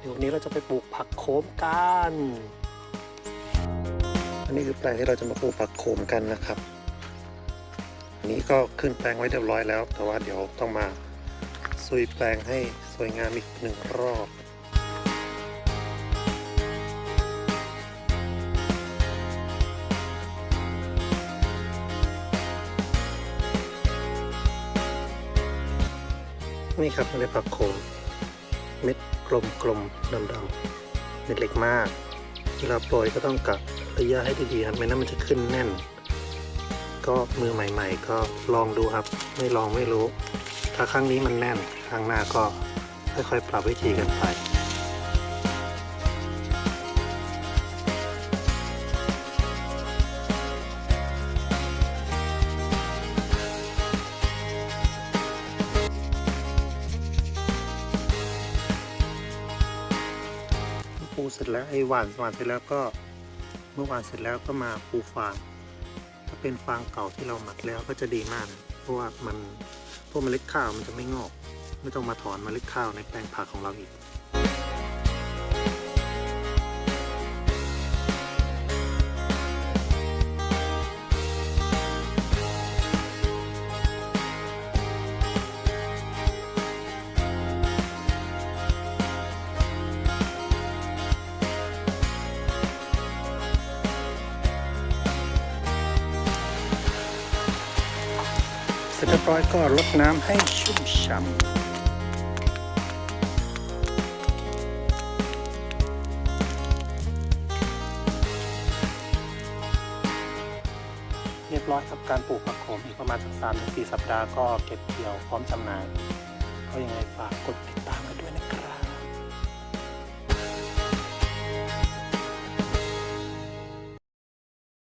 เดี๋ยววันนี้เราจะไปปลูกผักโขมกัน อันนี้คือแปลงที่เราจะมาปลูกผักโขมกันนะครับอันนี้ก็ขึ้นแปลงไว้เรียบร้อยแล้ว แต่ว่าเดี๋ยวต้องมาซุยแปลงให้สวยงามอีกหนึ่งรอบนี่ครับเมล็ดผักโขม เม็ดกลมกลมดำดำๆเม็ดเล็กมาก เวลาโปรยก็ต้องกะระยะให้ดีๆครับไม่นั้นมันจะขึ้นแน่น ก็มือใหม่ ๆ ก็ลองดูครับ ไม่ลองไม่รู้ ถ้าครั้งนี้มันแน่น ครั้งหน้าก็ค่อยๆปรับวิธีกันไป ปูเสร็จแล้วไอ้หวานหวานเสร็จแล้วก็เมื่อหวานเสร็จแล้วก็มาปูฟางถ้าเป็นฟางเก่าที่เราหมักแล้วก็จะดีมาก เพราะว่ามันพวกเมล็ดข้าวมันจะไม่งอก ไม่ต้องมาถอนเมล็ดข้าวในแปลงผักของเราอีก สร็จเรียบร้อยก็ลดน้ำให้ชุ่มฉ่ำเรียบร้อยครับการปลูกผักโขมอีกประมาณสักสามถึงสี่สัปดาห์ก็เก็บเกี่ยวพร้อมจำหน่าย